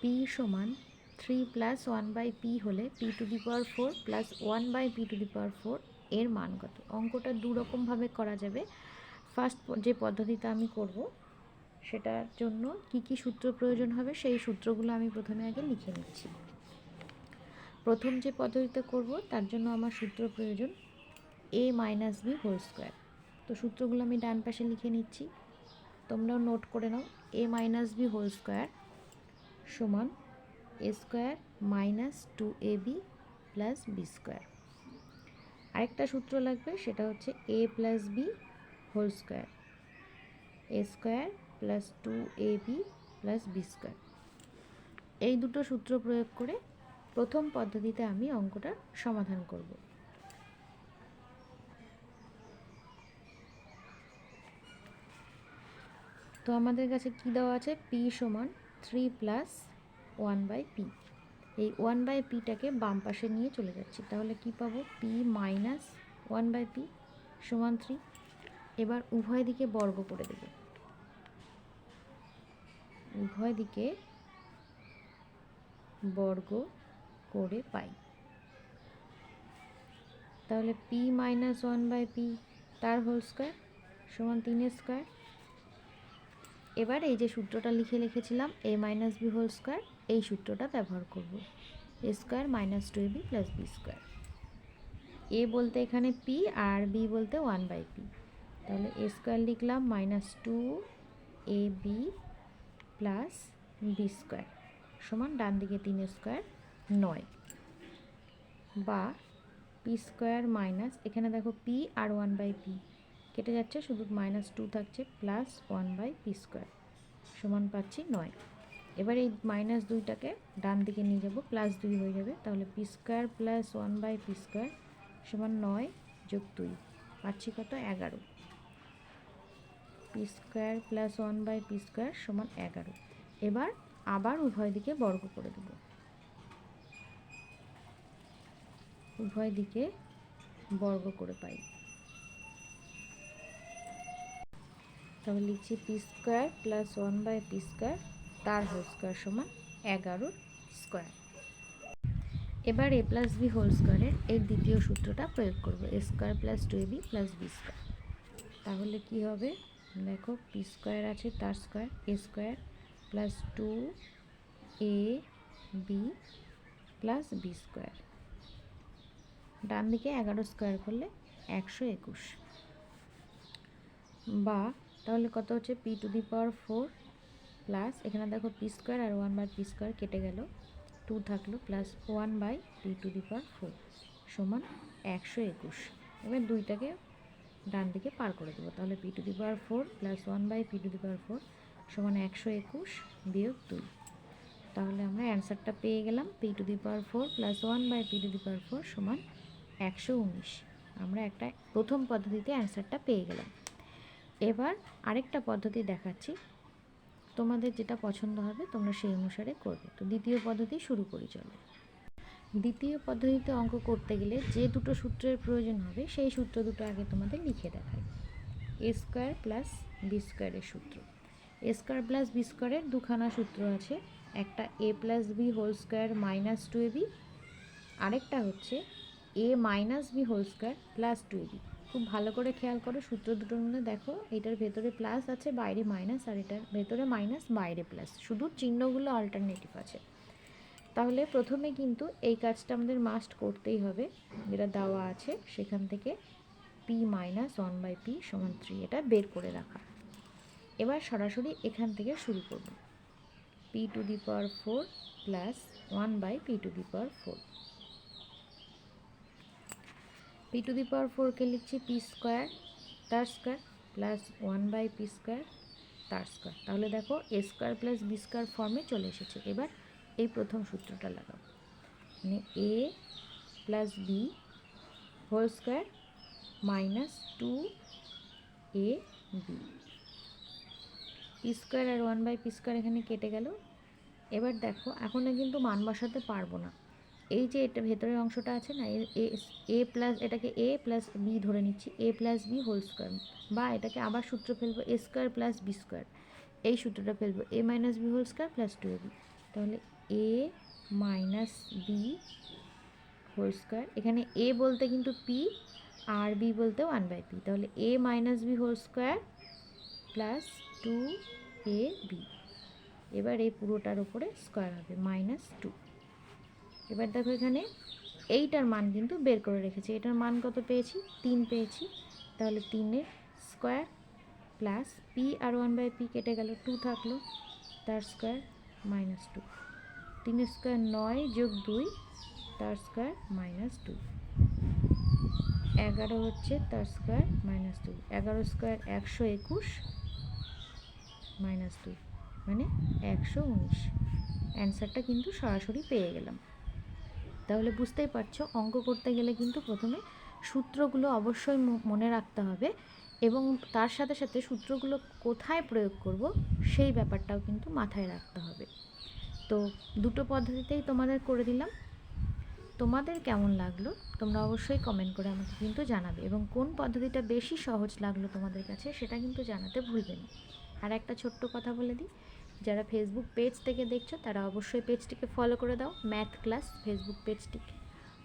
P সমান three plus one by P হলে P to the power four plus one by P to the power four এর মান কত? অঙ্কটা দুরকমভাবে করা যাবে। ফার্স্ট যে পদ্ধতিটা আমি করব, সেটার জন্য কি কি সূত্র প্রয়োজন হবে সেই সূত্রগুলো আমি প্রথমে আগে লিখে নিচ্ছি। প্রথম যে পদ্ধতিতে করব, তার জন্য আমার সূত্র প্রয়োজন A minus B whole square তো সূত্রগুলো আমি ডান পাশে লিখে নিচ্ছি। তোমরাও নোট করে নাও A minus B whole square সমান A square minus two A B plus B square আরেকটা সূত্র লাগবে, সেটা হচ্ছে A plus B whole square A square plus two A B plus B square এই দুটো সূত্র প্রয়োগ করে প্রথম পদ্ধতিতে আমি অঙ্কটার সমাধান করব। তো আমাদের কাছে কি দেওয়া আছে? পি সমান three plus one by P. এই ওয়ান বাই পিটাকে বাম পাশে নিয়ে চলে যাচ্ছি। তাহলে কি পাবো? P minus one by P সমান থ্রি। এবার উভয় দিকে বর্গ করে দেবে। উভয় দিকে বর্গ করে পাই। তাহলে P minus one by P তার হোল স্কোয়ার সমান তিনের স্কোয়ার। এবার এই যে সূত্রটা লিখে লিখেছিলাম A minus B whole square এই সূত্রটা ব্যবহার করব। A square minus two B plus B square A বলতে এখানে পি আর বি বলতে ওয়ান বাই পি তাহলে এ স্কোয়ার লিখলাম minus two A B plus B square সমান ডান দিকে তিন স্কোয়ার নয়। বা পি স্কোয়ার মাইনাস এখানে দেখো পি আর ওয়ান বাই পি কেটে যাচ্ছে, শুধু মাইনাস টু থাকছে plus one by P square সমান পাচ্ছি নয়। এবার এই মাইনাস দুইটাকে ডান দিকে নিয়ে যাব প্লাস দুই হয়ে যাবে, তাহলে P square plus one by P square সমান নয় যোগ দুই, পাচ্ছি কত এগারো। P square plus one by P square সমান এগারো। এবার আবার উভয় দিকে বর্গ করে দেব। উভয় দিকে বর্গ করে পাই। তাহলে লিখছি P square plus one by P square তার হোল স্কোয়ার সমান এগারোর স্কোয়ার। এবার এ প্লাস বি হোল স্কোয়ারের এর দ্বিতীয় সূত্রটা প্রয়োগ করব, A square plus two A B plus B square. তাহলে কি হবে? দেখো পি স্কোয়ার আছে তার square, A square plus two A B plus B square. ডান দিকে এগারো স্কোয়ার করলে একশো একুশ। বা তাহলে কত হচ্ছে? P to the power four plus এখানে দেখো পি স্কোয়ার আর ওয়ান বাই পি স্কোয়ার কেটে গেল। টু থাকল plus one by P to the power four সমান একশো একুশ। এবার দুইটাকে ডান দিকে পার করে দেবো। তাহলে P to the power four plus one by P to the power four সমান একশো একুশ বিয়োগ দুই। তাহলে আমরা অ্যান্সারটা পেয়ে গেলাম। P to the power four plus one by P to the power four সমান একশো উনিশ। আমরা একটা প্রথম পদ্ধতিতে অ্যান্সারটা পেয়ে গেলাম। এবার আরেকটা পদ্ধতি দেখাচ্ছি। তোমাদের যেটা পছন্দ হবে তোমরা সেই অনুসারে করবে। তো দ্বিতীয় পদ্ধতি শুরু করি চলো। দ্বিতীয় পদ্ধতিতে অঙ্ক করতে গেলে যে দুটো সূত্রের প্রয়োজন হবে, সেই সূত্র দুটো আগে তোমাদের লিখে দেখাই। এ স্কোয়ার প্লাস বি স্কোয়ারের সূত্র। এ স্কোয়ার প্লাস বি স্কোয়ারের দুখানা সূত্র আছে। একটা A plus B whole square minus two A B, আরেকটা হচ্ছে A minus B whole square plus two B. খুব ভালো করে খেয়াল করো, সূত্র দুটোর মধ্যে দেখো, এটার ভেতরে প্লাস আছে, বাইরে মাইনাস আর এটার ভেতরে মাইনাস বাইরে প্লাস শুধু চিহ্নগুলো অল্টারনেটিভ আছে। তাহলে প্রথমে কিন্তু এই কাজটা আমাদের মাস্ট করতেই হবে। যেটা দেওয়া আছে, সেখান থেকে P minus one by P সমান থ্রি এটা বের করে রাখা। এবার সরাসরি এখান থেকে শুরু করব। P to the power four plus one by P to the power four P to the power ফোরকে লিখছি পি স্কোয়ার তার square plus one by P square তার স্কোয়ার তাহলে দেখো A square plus B square ফর্মে চলে এসেছে। এবার এই প্রথম সূত্রটা লাগাও। মানে A plus B whole square minus two A B P square R one by P square এখানে কেটে গেল। এবার দেখো, এখন কিন্তু মান বসাতে পারব না। এই যে এটা ভেতরের অংশটা আছে না, এ এ প্লাস এটাকে এ প্লাস বি ধরে নিচ্ছি, A plus B whole square বা এটাকে আবার সূত্র ফেলব, A square plus B square এই সূত্রটা ফেলব, A minus B whole square plus two A B তাহলে A minus B whole square এখানে এ বলতে কিন্তু পি, আর বি বলতে ওয়ান বাই পি, তাহলে A minus B whole square plus two A B এবার এই পুরোটার ওপরে স্কোয়ার হবে মাইনাস টু এবার দেখো এখানে এইটার মান কিন্তু বের করে রেখেছি। এটার মান কত পেয়েছি? তিন পেয়েছি। তাহলে তিনের স্কোয়ার প্লাস পি আর ওয়ান বাই পি কেটে গেল টু থাকল। তার স্কোয়ার মাইনাস টু তিনের স্কোয়ার নয় যোগ দুই, তার স্কোয়ার মাইনাস টু এগারো হচ্ছে তার স্কোয়ার মাইনাস টু এগারো স্কোয়ার একশো একুশ মাইনাস টু মানে একশো উনিশ। অ্যান্সারটা কিন্তু সরাসরি পেয়ে গেলাম। তাহলে বুঝতেই পারছ, অঙ্ক করতে গেলে কিন্তু প্রথমে সূত্রগুলো অবশ্যই মনে রাখতে হবে এবং তার সাথে সাথে সূত্রগুলো কোথায় প্রয়োগ করব সেই ব্যাপারটাও কিন্তু মাথায় রাখতে হবে। তো দুটো পদ্ধতিতেই তোমাদের করে দিলাম। তোমাদের কেমন লাগল তোমরা অবশ্যই কমেন্ট করে আমাকে কিন্তু জানাবে এবং কোন পদ্ধতিটা বেশি সহজ লাগল তোমাদের কাছে সেটা কিন্তু জানাতে ভুলবে না। আর একটা ছোট্ট কথা বলে দিই যারা ফেসবুক পেজ থেকে দেখছ, তারা অবশ্যই পেজটিকে ফলো করে দাও ম্যাথ ক্লাস ফেসবুক পেজটিকে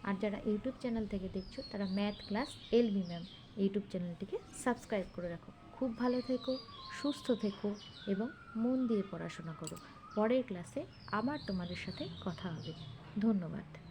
আর যারা ইউটিউব চ্যানেল থেকে দেখছ, তারা math class LB ma'am YouTube চ্যানেলটিকে সাবস্ক্রাইব করে রাখো। খুব ভালো থেকো, সুস্থ থেকো এবং মন দিয়ে পড়াশোনা করো। পরের ক্লাসে আবার তোমাদের সাথে কথা হবে। ধন্যবাদ।